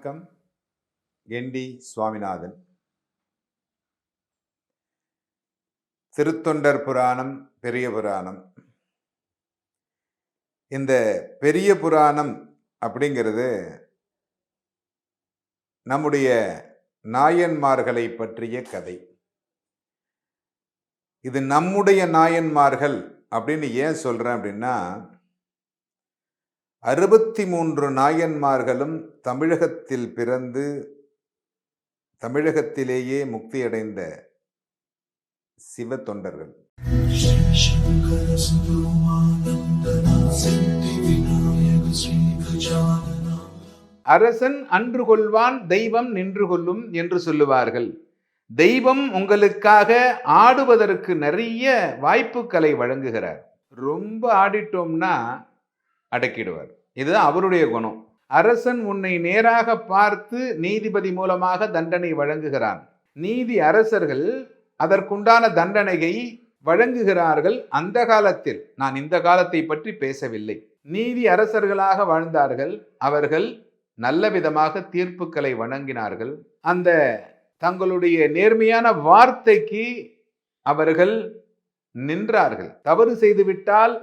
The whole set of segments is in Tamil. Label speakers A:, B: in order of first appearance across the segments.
A: வணக்கம். என்டி சுவாமிநாதன். திருத்தொண்டர் புராணம் பெரிய புராணம். இந்த பெரிய புராணம் அப்படிங்கிறது நம்முடைய நாயன்மார்களை பற்றிய கதை. இது நம்முடைய நாயன்மார்கள் அப்படின்னு ஏன் சொல்றேன் அப்படின்னா அறுபத்தி மூன்று நாயன்மார்களும் தமிழகத்தில் பிறந்து தமிழகத்திலேயே முக்தியடைந்த சிவ தொண்டர்கள்
B: அரசன் அன்று கொள்வான் தெய்வம் நின்று கொள்ளும் என்று சொல்லுவார்கள். தெய்வம் உங்களுக்காக ஆடுவதற்கு நிறைய வாய்ப்புகளை வழங்குகிறார். ரொம்ப ஆடிட்டோம்னா அடக்கிடுவார். இதுதான் அவருடைய குணம். அரசன் உன்னை நேராக பார்த்து நீதிபதி மூலமாக தண்டனை வழங்குகிறான். நீதி அரசர்கள் அதற்குண்டான தண்டனையை வழங்குகிறார்கள் அந்த காலத்தில். நான் இந்த காலத்தை பற்றி பேசவில்லை. நீதி அரசர்களாக வாழ்ந்தார்கள். அவர்கள் நல்ல விதமாக தீர்ப்புக்களை வழங்கினார்கள் அந்த தங்களுடைய நேர்மையான வார்த்தைக்கு அவர்கள் நின்றார்கள். தவறு செய்துவிட்டால்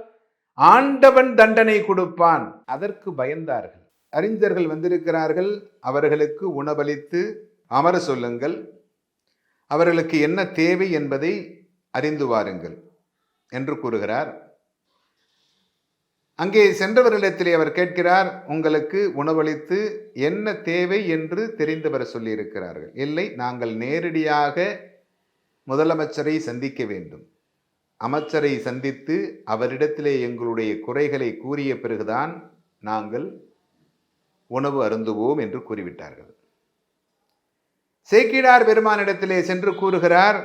B: ஆண்டவன் தண்டனை கொடுப்பான். அதற்கு பயந்தார்கள். அறிஞர்கள் வந்திருக்கிறார்கள். அவர்களுக்கு உணவளித்து அமர சொல்லுங்கள். அவர்களுக்கு என்ன தேவை என்பதை அறிந்து வாருங்கள் என்று கூறுகிறார். அங்கே சென்றவர்களிடத்திலே அவர் கேட்கிறார் உங்களுக்கு உணவளித்து என்ன தேவை என்று தெரிந்தவர் சொல்லியிருக்கிறார்கள். இல்லை நாங்கள் நேரடியாக முதலமைச்சரை சந்திக்க வேண்டும். அமைச்சரை சந்தித்து அவரிடத்திலே எங்களுடைய குறைகளை கூறிய பிறகுதான் நாங்கள் உணவு அருந்துவோம் என்று கூறிவிட்டார்கள். சேக்கிடார் பெருமானிடத்திலே சென்று கூறுகிறார்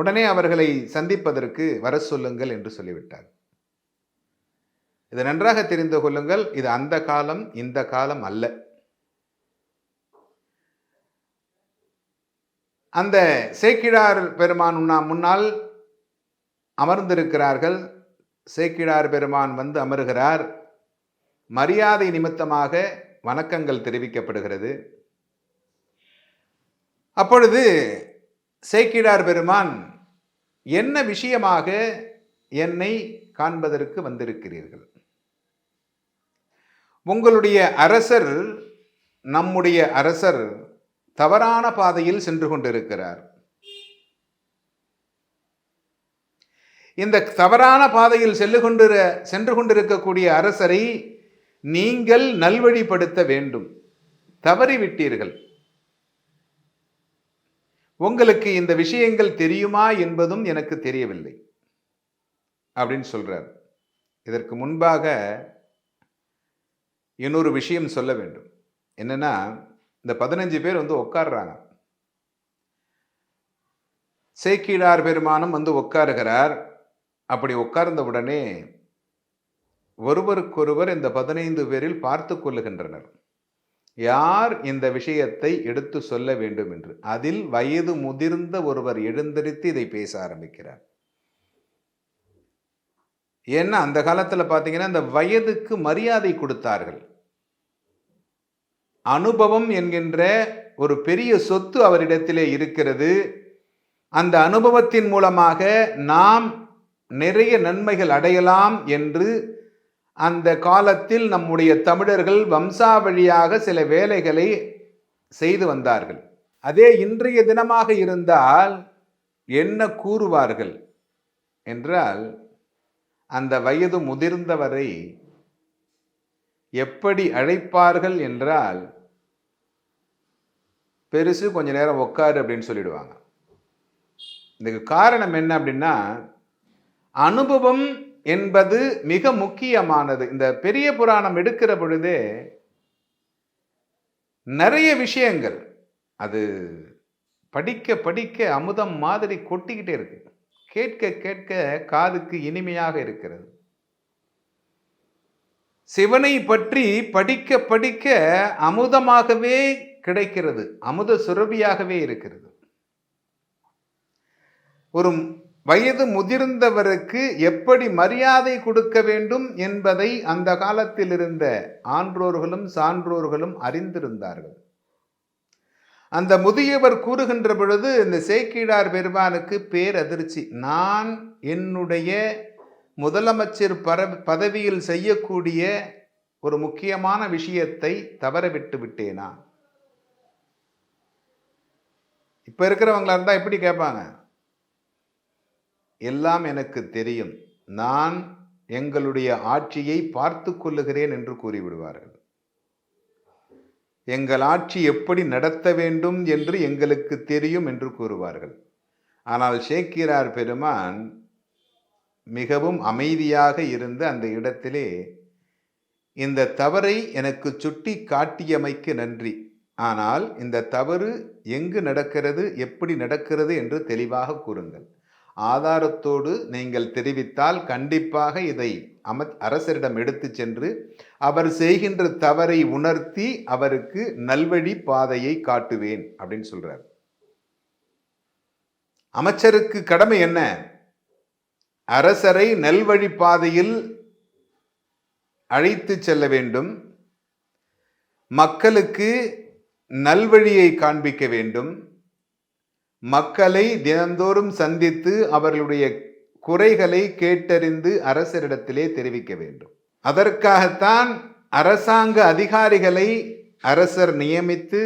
B: உடனே அவர்களை சந்திப்பதற்கு வர சொல்லுங்கள் என்று சொல்லிவிட்டார். இது நன்றாக தெரிந்து கொள்ளுங்கள் இது அந்த காலம் இந்த காலம் அல்ல. அந்த சேக்கிழார் பெருமான் முன்னால் அமர்ந்திருக்கிறார்கள். சேக்கிழார் பெருமான் வந்து அமருகிறார். மரியாதை நிமித்தமாக வணக்கங்கள் தெரிவிக்கப்படுகிறது. அப்பொழுது சேக்கிழார் பெருமான் என்ன விஷயமாக என்னை காண்பதற்கு வந்திருக்கிறீர்கள்? உங்களுடைய அரசர் நம்முடைய அரசர் தவறான பாதையில் சென்று கொண்டிருக்கிறார். இந்த தவறான பாதையில் செல்லு கொண்டு சென்று கொண்டிருக்கக்கூடிய அரசரை நீங்கள் நல்வழிப்படுத்த வேண்டும். தவறிவிட்டீர்கள். உங்களுக்கு இந்த விஷயங்கள் தெரியுமா என்பதும் எனக்கு தெரியவில்லை. அப்படின்னு சொல்றார். இதற்கு முன்பாக இன்னொரு விஷயம் சொல்ல வேண்டும். என்னன்னா இந்த பதினஞ்சு பேர் வந்து உட்காடுறாங்க சேக்கீழார் பெருமானம் வந்து உட்காருகிறார் அப்படி உட்கார்ந்த உடனே ஒருவருக்கொருவர் இந்த பதினைந்து பேரில் பார்த்து கொள்ளுகின்றனர். யார் இந்த விஷயத்தை எடுத்து சொல்ல வேண்டும் என்று? அதில் வயது முதிர்ந்த ஒருவர் எழுந்திருத்து இதை பேச ஆரம்பிக்கிறார். ஏன்னா அந்த காலத்தில் பார்த்தீங்கன்னா இந்த வயதுக்கு மரியாதை கொடுத்தார்கள். அனுபவம் என்கின்ற ஒரு பெரிய சொத்து அவரிடத்திலே இருக்கிறது. அந்த அனுபவத்தின் மூலமாக நாம் நிறைய நன்மைகள் அடையலாம் என்று அந்த காலத்தில் நம்முடைய தமிழர்கள் வம்சாவழியாக சில வேலைகளை செய்து வந்தார்கள். அதே இன்றைய தினமாக இருந்தால் என்ன கூறுவார்கள் என்றால் அந்த வயது முதிர்ந்தவரை எப்படி அழைப்பார்கள் என்றால் பெருசு கொஞ்ச நேரம் உட்காரு அப்படின்னு சொல்லிடுவாங்க. இதுக்கு காரணம் என்ன அப்படின்னா அனுபவம் என்பது மிக முக்கியமானது. இந்த பெரிய புராணம் எடுக்கிற பொழுதே நிறைய விஷயங்கள் அது படிக்க படிக்க அமுதம் மாதிரி கொட்டிக்கிட்டே இருக்கு. கேட்க கேட்க காதுக்கு இனிமையாக இருக்கிறது. சிவனை பற்றி படிக்க படிக்க அமுதமாகவே கிடைக்கிறது. அமுத சுரபியாகவே இருக்கிறது. ஒரு வயது முதிர்ந்தவருக்கு எப்படி மரியாதை கொடுக்க வேண்டும் என்பதை அந்த காலத்தில் இருந்த ஆன்றோர்களும் சான்றோர்களும் அறிந்திருந்தார்கள். அந்த முதியவர் கூறுகின்ற பொழுது இந்த சேக்கிழார் பெருமானுக்கு பேரதிர்ச்சி. நான் என்னுடைய முதலமைச்சர் பர பதவியில் செய்யக்கூடிய ஒரு முக்கியமான விஷயத்தை தவறவிட்டு விட்டேனா? இப்போ இருக்கிறவங்களா இருந்தால் எப்படி கேட்பாங்க? எல்லாம் எனக்கு தெரியும். நான் எங்களுடைய ஆட்சியை பார்த்து கொள்ளுகிறேன் என்று கூறிவிடுவார்கள். எங்கள் ஆட்சி எப்படி நடத்த வேண்டும் என்று எங்களுக்கு தெரியும் என்று கூறுவார்கள். ஆனால் ஷேக்கிரார் பெருமான் மிகவும் அமைதியாக இருந்து அந்த இடத்திலே இந்த தவறை எனக்கு சுட்டி காட்டியமைக்கு நன்றி. ஆனால் இந்த தவறு எங்கு நடக்கிறது எப்படி நடக்கிறது என்று தெளிவாக கூறுங்கள். ஆதாரத்தோடு நீங்கள் தெரிவித்தால் கண்டிப்பாக இதை அம அரசரிடம் எடுத்து சென்று அவர் செய்கின்ற தவறை உணர்த்தி அவருக்கு நல்வழி பாதையை காட்டுவேன் அப்படின்னு சொல்றார். அமைச்சருக்கு கடமை என்ன? அரசரை நல்வழி பாதையில் அழைத்து செல்ல வேண்டும். மக்களுக்கு நல்வழியை காண்பிக்க வேண்டும். மக்களை தினந்தோறும் சந்தித்து அவர்களுடைய குறைகளை கேட்டறிந்து அரசரிடத்திலே தெரிவிக்க வேண்டும். அதற்காகத்தான் அரசாங்க அதிகாரிகளை அரசர் நியமித்து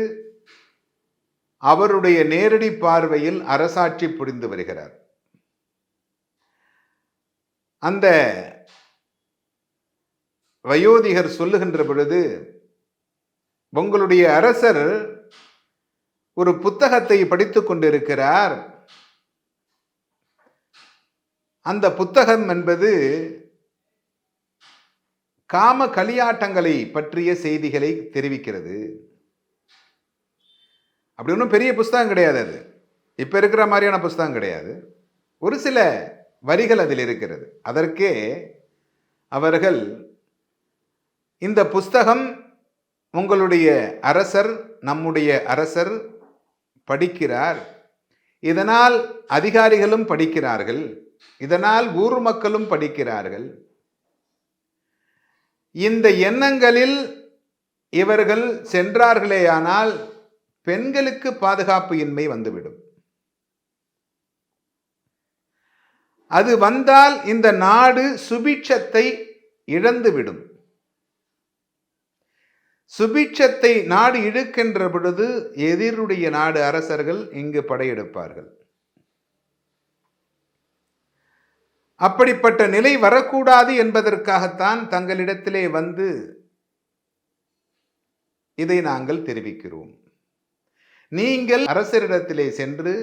B: அவருடைய நேரடி பார்வையில் அரசாட்சி புரிந்து வருகிறார். அந்த வயோதிகர் சொல்லுகின்ற பொழுது உங்களுடைய அரசர் ஒரு புத்தகத்தை படித்து கொண்டிருக்கிறார். அந்த புத்தகம் என்பது காம களியாட்டங்களை பற்றிய செய்திகளை தெரிவிக்கிறது. அப்படி ஒன்றும் பெரிய புஸ்தகம் கிடையாது அது. இப்போ இருக்கிற மாதிரியான புஸ்தகம் கிடையாது. ஒரு சில வரிகள் அதில் இருக்கிறது. அதற்கே அவர்கள் இந்த புஸ்தகம் உங்களுடைய அரசர் நம்முடைய அரசர் படிக்கிறார். இதனால் அதிகாரிகளும் படிக்கிறார்கள். இதனால் ஊர் மக்களும் படிக்கிறார்கள். இந்த எண்ணங்களில் இவர்கள் சென்றார்களேயானால் பெண்களுக்கு பாதுகாப்பு இன்மை வந்துவிடும். அது வந்தால் இந்த நாடு சுபிட்சத்தை இழந்துவிடும். சுபிட்சத்தை நாடு இழுக்கின்ற பொழுது எதிருடைய நாடு அரசர்கள் இங்கு படையெடுப்பார்கள். அப்படிப்பட்ட நிலை வரக்கூடாது என்பதற்காகத்தான் தங்களிடத்திலே வந்து இதை நாங்கள் தெரிவிக்கிறோம். நீங்கள் அரசரிடத்திலே சென்று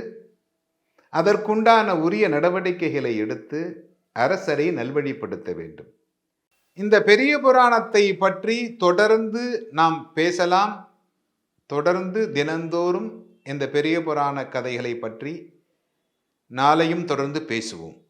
B: அதற்குண்டான உரிய நடவடிக்கைகளை எடுத்து அரசரை நல்வழிப்படுத்த வேண்டும். இந்த பெரிய புராணத்தை பற்றி தொடர்ந்து நாம் பேசலாம். தொடர்ந்து தினந்தோறும் இந்த பெரிய புராண கதைகளை பற்றி நாளையும் தொடர்ந்து பேசுவோம்.